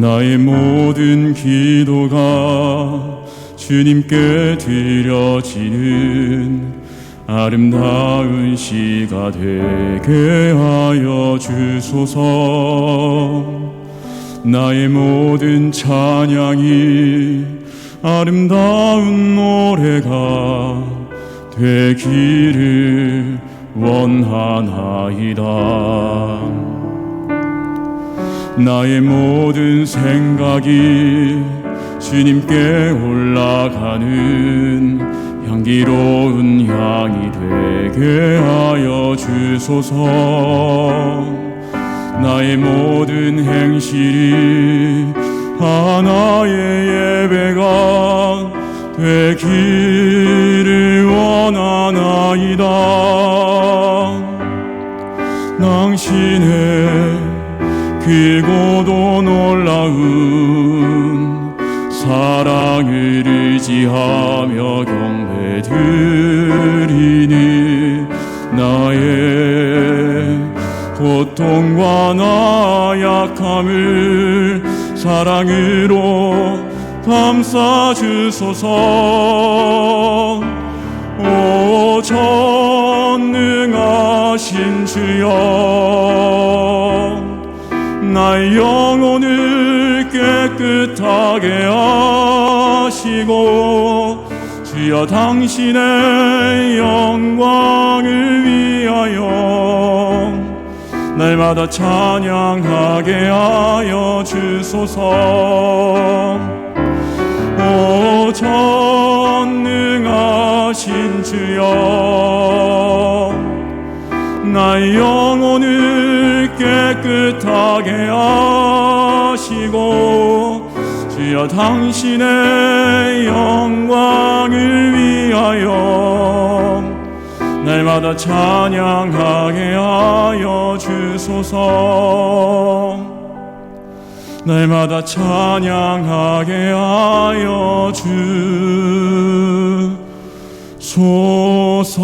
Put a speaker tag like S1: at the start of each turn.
S1: 나의 모든 기도가 주님께 드려지는 아름다운 시가 되게 하여 주소서. 나의 모든 찬양이 아름다운 노래가 되기를 원하나이다 나의 모든 생각이 주님께 올라가는 향기로운 향이 되게 하여 주소서. 나의 모든 행실이 하나의 예배가 되기를 원하나이다. 당신의 길고도 놀라운 사랑을 의지하며 경배드리니 나의 고통과 나 약함을 사랑으로 감싸 주소서. 오 전능하신 주여 나의 영혼을 깨끗하게 하시고 주여 당신의 영광을 위하여 날마다 찬양하게 하여 주소서. 오 전능하신 주여 나의 영혼을 깨끗하게 하시고 주여 당신의 영광을 위하여 날마다 찬양하게 하여 주소서. 날마다 찬양하게 하여 주소서